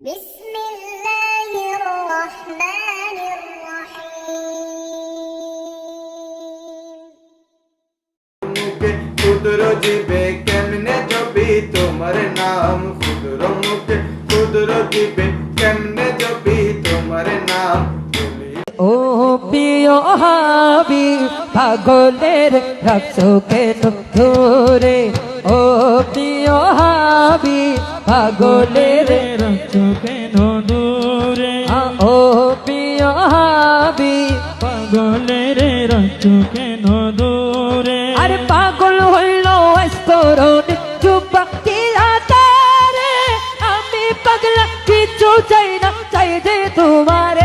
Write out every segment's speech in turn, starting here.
بسم الله الرحمن الرحيم মুখে ক্ষুদ্র জীবে কেমনে জপি তোমার নাম ক্ষুদ্র মুখে ক্ষুদ্র জীবে কেমনে জপি তোমার নাম বলি ও প্রিয় হাবি পাগলের রাখছো কেন ধরে ও প্রিয় হাবি পাগলের রাখছো কেন দূরে ও প্রিয় হাবি। পাগলের রাখছো কেন দূরে আরে পাগল হইল স্তরণ যুবকটি আতারে আমি পাগলা কিছু চাই না চাই যে তোমারে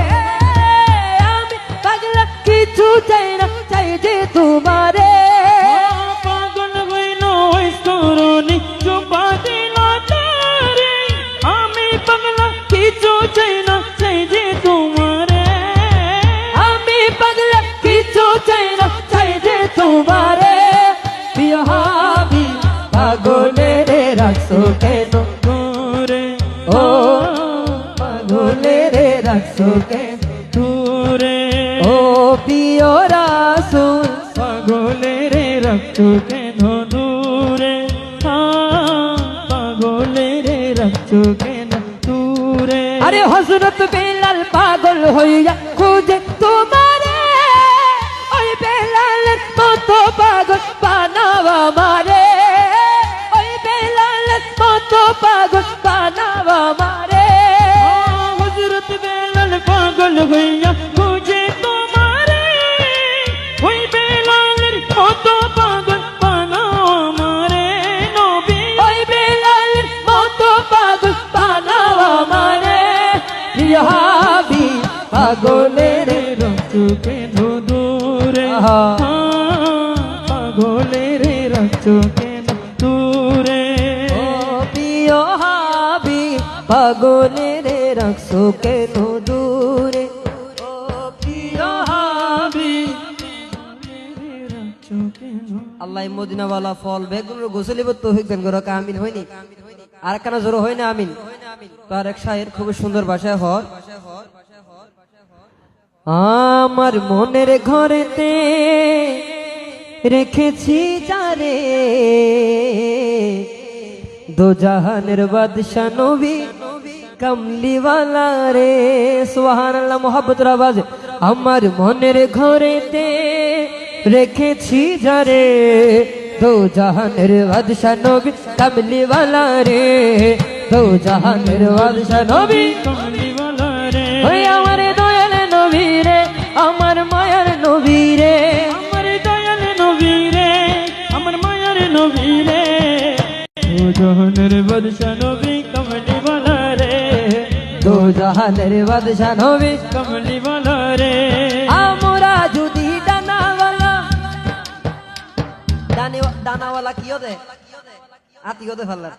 ও পাগলের রাখছো কেন দূরে। ও প্রিয় রাসুল। পাগলের রাখছো কেন দূরে। পাগলের রাখছো কেন দূরে। আরে হজরত বেলাল পাগল হইয়া খুঁজে তোমারে। ওই বেলালের মতো পাগল বানাওয়া মারে ওই বেলালের মতো পাগল বানাওয়া মারে। হজরত বেলাল পাগল হইয়া খুঁজে তোমারে। ওই বেলালের কত পাগল বানাও আমারে নবী। ওই বেলালের মতো পাগল বানাওয়া মারে প্রিয় হাবি পাগলের রাখছো কেন দূরে আহা। আ, পাগলের রাখছো কেন পাগলের রাখছো কেন দূরে? ও আল্লাহ মদিনাওয়ালা ফল বেগুনের গোসলিব তৌফিক দান করো আমিন হয়নি? আর কেন জোর হয় না আমিন? তার এক শায়ের খুব সুন্দর ভাষায় হর। আমার মনের ঘরেতে রেখেছি যারে দো জাহানের বাদশা নবী কামলিওয়ালা রে সোহান আল্লাহ মোহাম্মত রাবাজ আমার মনের ঘরেতে রেখেছি যারে দো জাহানের বাদশা নবী কামলিওয়ালা রে দো জাহানের বাদশা নবী কমলিওয়ালা রে ওই আমার দয়াল নবী রে আমার মায়ার নবী রে আমার দয়াল নবী রে আমার মায়ার নবী রে ও জহনের বদশা নবী দো জাহানের বাদশা নবী। কমলিওয়ালা রে। আমরা যদি ডানাওয়ালা ডানে ডানাওয়ালা কিও দে? হাতিও দে ফেললাম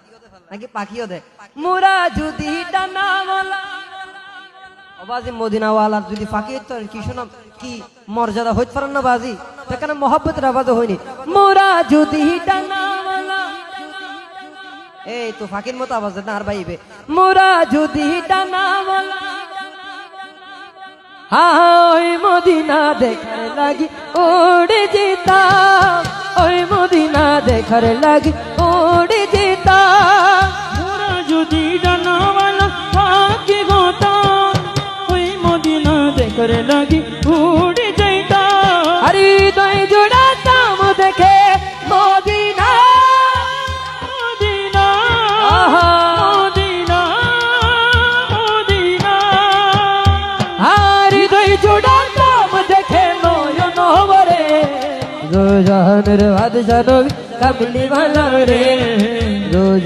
নাকি পাখিও দে? মোরা যদি ডানাওয়ালা বাজি মদিনাওয়ালার যদি ফাঁকি হইতো কি শোনাম? কি মর্যাদা হইতে পারেন না বাজি? সেখানে মহব্বতের আবাদ হয়নি। মোরা যদি ডানাওয়ালা এই তো ফাঁকির মতো আওয়াজ না, আর বাইবে মোরা যদি ডানাওয়ালা ওই মদিনা দেখার লাগি ওড়ে ওই মদিনা দেখার লাগি ওড়ে যেতাম। মোরা যদি কামলি ভালো রে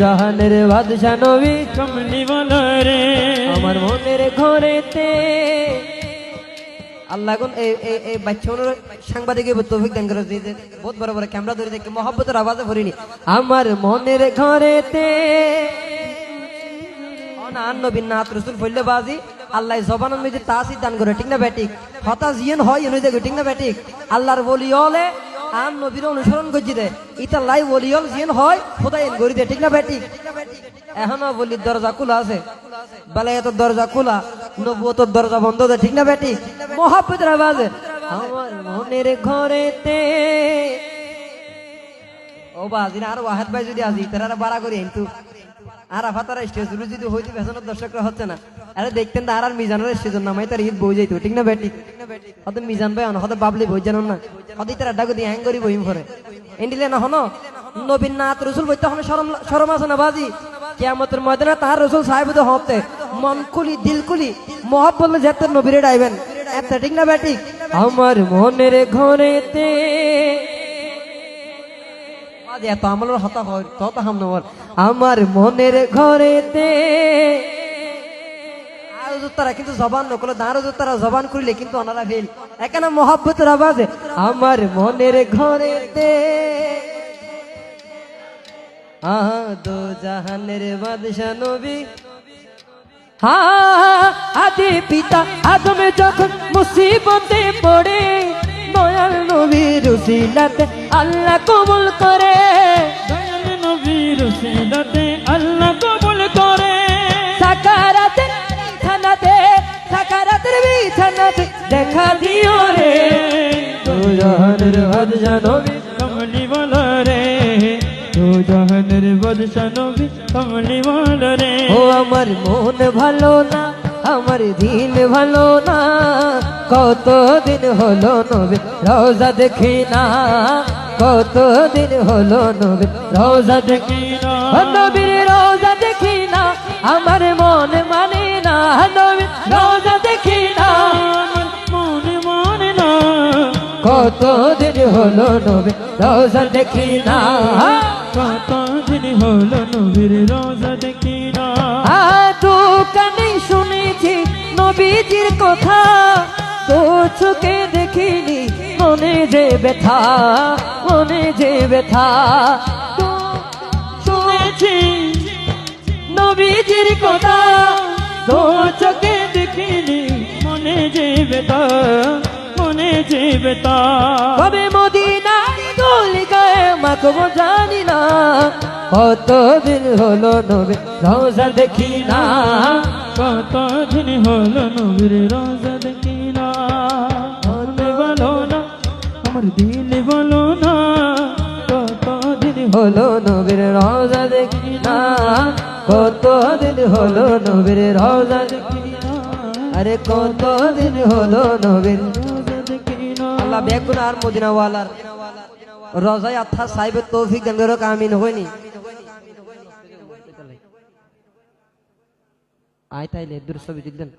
জাহানের বাদশা নবী কমলিওয়ালা রে আমার মনের ঘরেতে আল্লাহ এখন এই এই এই বাচ্চাগুলোর তৌফিক দান করে দিয়েছে বহুত বড় বড় ক্যামেরা ধরে দেখে মহব্বতের আওয়াজে ভরিনি। আমার মনের ঘরেতে নবীন নাথ রসুল ফইলে বাজি। আল্লাহ জবান দান করে ঠিক না ব্যাটিক হতাশ ইয়েন হয় অনুযায়ী ঠিক না ব্যাটিক আল্লাহর বলি হলে আর নবীর অনুসরণ করছি দে ইটা লাই ওলিয়ল জিন হয় খোদা ইন করি দে, ঠিক না বেটি এখনও বলি দরজা খোলা আছে। বেলা এত দরজা খোলা, নবুয়তর দরজা বন্ধ দে, ঠিক না বেটি মহাপতের আওয়াজ। আমার মনের ঘরেতে ও বাজিন, আর ওয়াহেদ ভাই যদি আজি তারা বাড়া করি কিন্তু আর আফাতার স্টেজ যদি হইতে পেছনের দর্শকরা হচ্ছে না। আরে দেখতেন তো আর মিজানের স্টেজের নামাই তার ঈদ বই যাইতো, ঠিক না বেটি? হয়তো মিজান ভাই হয়তো বাবলি বই জানো না? হয়তো তার আড্ডা করি হ্যাং করি বইম করে এন্ডিলে না হনো? নবীন নাথ রসুল বইতে হনো শরম আছে না বাজি? কিয়ামতের ময়দানে তাহার রসুল সাহেব তো হতে মন খুলি দিল খুলি মহব বললে যেতে নবীরে ডাইবেন। এত ঠিক না বেটি? আমার মনের ঘরেতে আজ এত আমলের হতা হয় তত হাম নম্বর আমার মনের জবান নকলে জবান কিন্তু আমার মনের আহা জাহানের বাদশা নবী। হা, আদি পিতা আদমে যখন মুসিবতে পড়ে দয়াল নবীর উসিলাতে আল্লাহ কবুল করে। দয়াল নবীর সিলাতে আল্লাহ কবুল করে। সাকারাতে বিছানাতে সাকারাতের বিছানাতে দেখা দিও রে। তো জাহানের বাদশা নবী কমলি বলো রে। তো জাহানের বাদশা নবী কমলি বলো রে। ও আমার মন ভালো না আমার দিন ভালো না। কত দিন হলো নবী রোজা দেখি না। কত দিন হলো নবী রোজা দেখি না। নবীর রোজা দেখি না। আমার মন মানে না। নবীর রোজা দেখি না। মনে মনে না কত দিন হলো নবী রোজা দেখি না। কত দিন হলো নবীর রোজা দেখি না। দোকানে শুনেছি নবীজির কথা। চোখে দেখিনি, মনে যে ব্যথা, মনে যে ব্যথা। শুনেছি নবীজির কথা তো চোখে দেখিনি, মনে যে বেতা মনে যে বেতা কবে মাখবো জানি না কত দিন হলো নবী রোজা দেখি না। কত দিন হলো নবীর রোজা দেখি দিল বলো না কত দিন হলো নবীর রোজা দেখি না কত দিন হলো নবীর রোজা দেখি না, আরে কত দিন হলো নবীর আল্লাহ বেগুন আর মদিনা ওয়ালার রজাই আথা সাহেবের তৌফিক দেন কামিন হয়নি। আই তাইলে, দূর ছবি দিলেন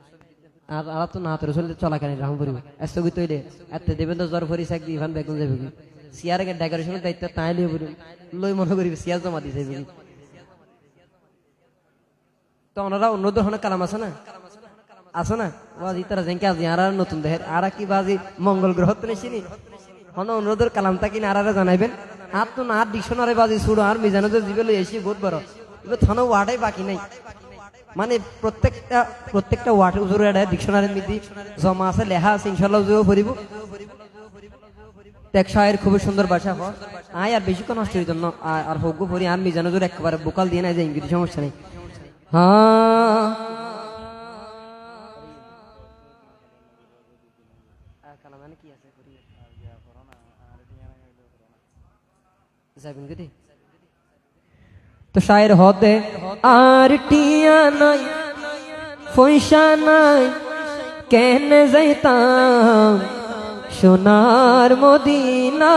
আর আর তো না, তোর চলে চলা কেন রাম করিব এসবি তৈলে এত দেবেন তো জ্বর ইভান যাবে সিয়ার কে ডেকোরেশনের দায়িত্ব তাই লিয়ে লই মনে করিব সিয়ার জমা তো ওনারা অন্য ধরনের কালাম আছে না? আছে না? বাজি তারা জেঙ্কে আজি আর নতুন দেহের, আর কি বাজি মঙ্গল গ্রহ তো নিছিনি হন, অনুরোধের কালাম তাকি না জানাইবেন। আর তো না, ডিকশনারি বাজি ছুড়ো আর মিজানো যে জিবে লই এসি বহুত বড়। এবার থানো ওয়ার্ডাই বাকি নাই। মানে প্রত্যেকটা প্রত্যেকটা ওয়ার্ড উজুর এটা ডিকশনারির মধ্যে জমা আছে লেখা আছে ইনশাল্লাহ উজুও পড়িব। টেক শায়ের খুবই সুন্দর ভাষা হয়। আয় আর বেশিক্ষণ নষ্ট হইত না আ- আর হোক পরি আর মিজানো জোর একেবারে বোকাল দিয়ে নাই যে ইংরেজি সমস্যা নেই। হ্যাঁ যাবেন কি তো শায়ের হতে আর টিয়া নাই পয়সা নাই কেন যাইতাম? সোনার মদিনা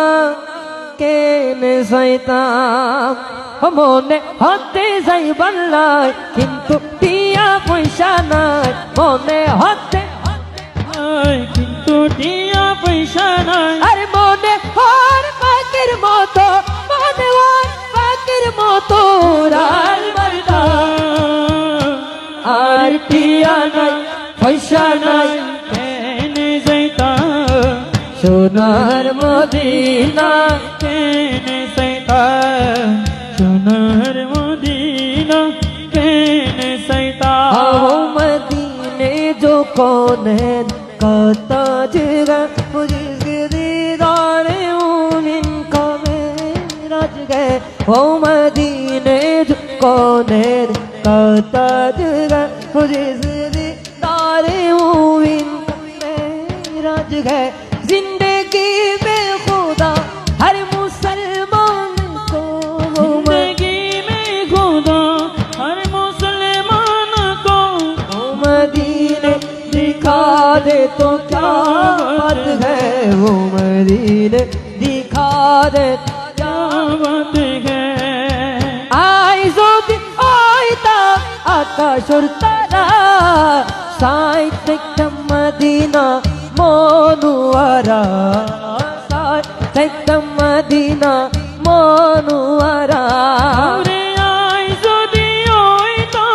কেন যাইতাম? মনে হতে যাই বাল্লাই কিন্তু টিয়া পয়সা নাই মনে হতে কিন্তু টিয়া পয়সা নাই। আর মনে হর পাখির মতো মনে হর আগের মতো আর আর পয়সা নাই সোনার মদিনা, কেনে যাইতা? সোনার মদিনা, কেনে যাইতা? মদিনে যখন কত জগ রাখ পুজিস দিদারে के ओ मदीने जो कौनेर का ताजगर मुझे तारे मूविन राज है जिंदगी में खुदा हर मुसलमान को वो जिंदगी में खुदा हर मुसलमान को ओ मदीने दिखा दे तो क्या बात है वो मदीने दिखा दे দাওয়াত হে। আই যদি আইতা আকাশর তারা সাইত একদম মদিনা মনুয়ারা সাইত একদম মদিনা মনুয়ারা। রে আই যদি আইতা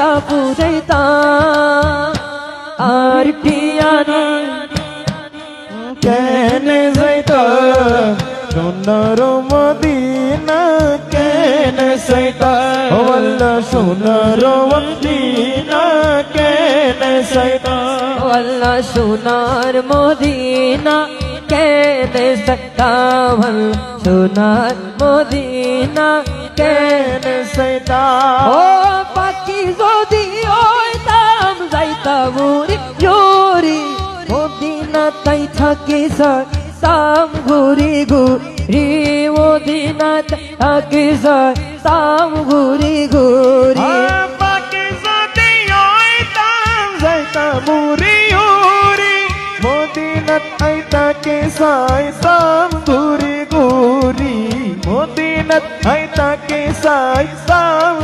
আশা পুরেতা আর পিয়ানি। কেন যাইতা? সোনার মদিনা কেন সাইতা ওয়াল্লা সোনার মদিনা কেন সাইতা ওয়াল্লা সোনার মদিনা কেন সাইতা ওয়াল্লা সোনার মদিনা কেন সাইতা সাম ঘুরি ঘুরি মদিনা তাই থাকে সার সাম ঘুরি ঘুরি। মুরি উরি মদিনাত আইতাকে সাই সাম ঘুরি ঘুরি। মদিনাত আইতাকে সাই সাম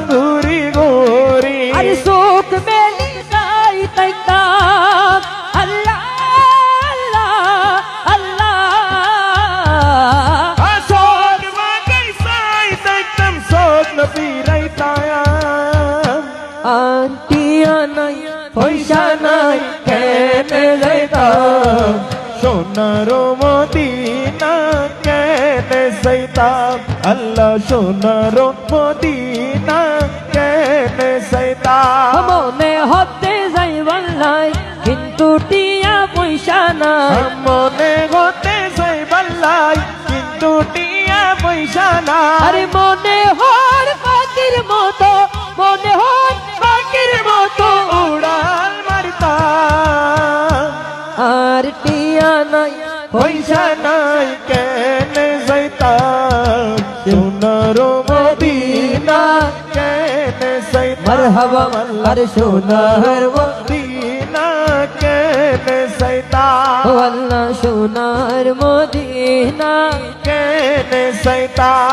মদিনা কেনে যাইতাম আল্লাহ সোনার মদিনা কেনে যাইতাম মনে হতে যাই বললাই কিন্তু টিয়া পয়সা নাই মনে হতে যাই বাল্লাই কিন্তু টিয়া পয়সা না আরে মনে যাইতাম আর সোনার মদিনা কেনে সৈতা আল্লাহ সোনার মদিনা কেনে যাইতাম